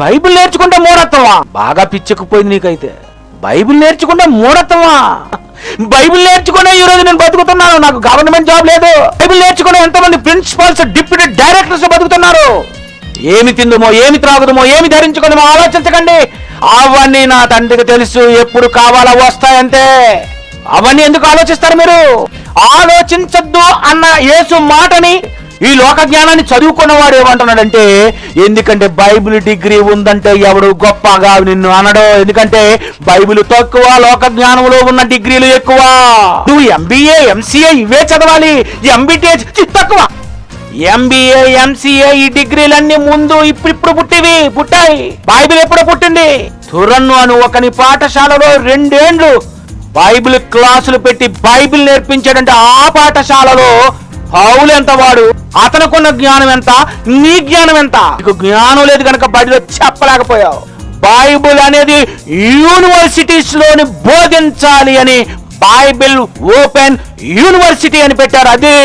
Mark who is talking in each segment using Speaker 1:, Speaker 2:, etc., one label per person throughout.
Speaker 1: Bible నేర్చుకుంటే మూఢత్వమా? బాగా పిచ్చెక్కిపోయింది నీకైతే. బైబిల్ నేర్చుకుంటే మూఢత్వమా? బైబిల్ నేర్చుకునే ఈ రోజు నేను బతుకుతున్నాను. నాకు గవర్నమెంట్ జాబ్ లేదు. బైబిల్ నేర్చుకునే ఎంతమంది ప్రిన్సిపాల్స్ డిప్యూటీ డైరెక్టర్స్ బతుకుతున్నారు? ఏమి తిందుమో ఏమి త్రాగుదమో ఏమి ధరించుకుందామో ఆలోచించకండి. అవన్నీ నా తండ్రికి తెలుసు. ఎప్పుడు కావాలా వస్తాయంతే అవన్నీ ఎందుకు ఆలోచిస్తారు మీరు? ఆలోచించద్దు అన్న యేసు మాటని ఈ లోక జ్ఞానాన్ని చదువుకున్నవాడు ఏమంటున్నాడంటే ఎందుకంటే బైబిల్ డిగ్రీ ఉందంటే ఎవడు గొప్పగా నిన్ను అనడో? ఎందుకంటే బైబిల్ తక్కువ లోక జ్ఞానంలో ఉన్న డిగ్రీలు ఎక్కువ. నువ్వు ఎంబీఏ ఎంసీఏ ఇవే చదవాలి. ఎంబీటీఎస్ తక్కువ. ఎంబీఏ ఎంసీఏ ఈ డిగ్రీలన్నీ ముందు ఇప్పుడిప్పుడు పుట్టివి పుట్టాయి. బైబిల్ ఎప్పుడు పుట్టింది? తురన్ను అను ఒకని పాఠశాలలో రెండేండ్లు బైబిల్ క్లాసులు పెట్టి బైబిల్ నేర్పించాడంటే ఆ పాఠశాలలో పౌలు ఎంత వాడు? అతనుకున్న జ్ఞానం ఎంత? నీ జ్ఞానం ఎంత? నీకు జ్ఞానం లేదు కనుక బడిలో చెప్పలేకపోయావు. బైబిల్ అనేది యూనివర్సిటీస్లోని బోధించాలి అని బైబిల్ ఓపెన్ యూనివర్సిటీ అని పెట్టారు. అదే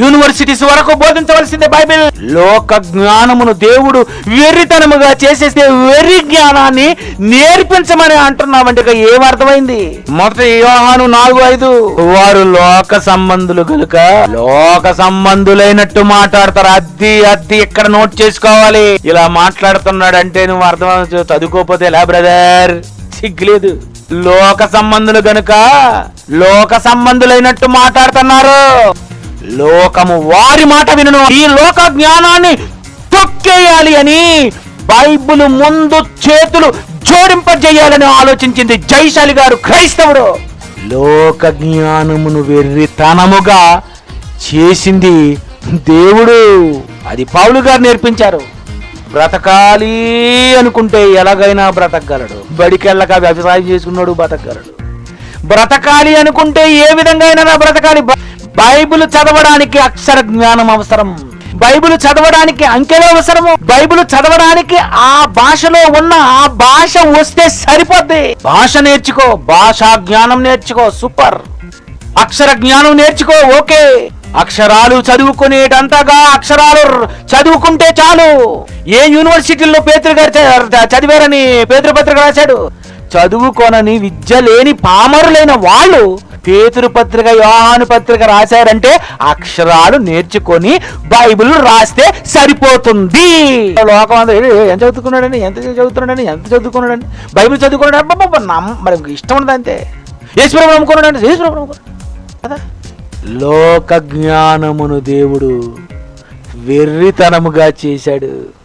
Speaker 1: యూనివర్సిటీస్ వరకు బోధించవలసిందే బైబిల్. లోక జ్ఞానమును దేవుడు వెర్రితనముగా చేసేస్తే వెర్రి జ్ఞానాన్ని నేర్పించమని అంటున్నామంటే ఇక ఏమర్థమైంది మొదటి యోహాను నాలుగు ఐదు. వారు లోక సంబంధులు గనుక లోక సంబంధులైనట్టు మాట్లాడతారు. అద్ది అద్ది ఇక్కడ నోట్ చేసుకోవాలి? ఇలా మాట్లాడుతున్నాడు అంటే నువ్వు అర్థం చదువుకోకపోతే ఎలా బ్రదర్ సిగ్గులేదు లోక సంబంధులు గనుక లోక సంబంధులైనట్టు మాట్లాడుతున్నారు. లోకము వారి మాట వినను. ఈ లోక జ్ఞానాన్ని తొక్కేయాలి అని బైబుల్ ముందు చేతులు జోడింపజేయాలని ఆలోచించింది జైశాలి గారు క్రైస్తవుడు. లోక జ్ఞానమును వెర్రితనముగా చేసింది దేవుడు. అది పౌలు గారు నేర్పించారు. బ్రతకాలి అనుకుంటే ఎలాగైనా బ్రతకగలడు. బడికెళ్ళక వ్యవసాయం చేసుకున్నాడు బ్రతకగలడు బ్రతకాలి అనుకుంటే ఏ విధంగా అయినా బ్రతకాలి. బైబిల్ చదవడానికి అక్షర జ్ఞానం అవసరం. బైబిల్ చదవడానికి అంకెలు అవసరము బైబిల్ చదవడానికి ఆ భాషలో ఉన్న ఆ భాష వస్తే సరిపోద్ది. భాష నేర్చుకో భాషా జ్ఞానం నేర్చుకో సూపర్. అక్షర జ్ఞానం నేర్చుకో ఓకే. అక్షరాలు చదువుకునేటంతగా అక్షరాలు చదువుకుంటే చాలు. ఏ యూనివర్సిటీల్లో పేతురు గారు చదివారని పేతురు పత్రిక రాశాడు? చదువుకోనని విద్య లేని పామరులైన వాళ్ళు పేతురు పత్రిక యోహాను పత్రిక రాశారంటే అక్షరాలు నేర్చుకొని బైబిల్ రాస్తే సరిపోతుంది. లోకం అందరూ ఎంత చదువుకున్నాడని ఎంత చదువుతున్నాడని ఎంత చదువుకున్నాడని బైబిల్ చదువుకున్నాడు? అబ్బబ్బబ్బ, మరి ఇష్టం ఉండదు అంతే. యేసుప్రభు నమ్ముకున్నాడు యేసుప్రభు కదా? లోక జ్ఞానమును దేవుడు వెర్రితనముగా చేశాడు.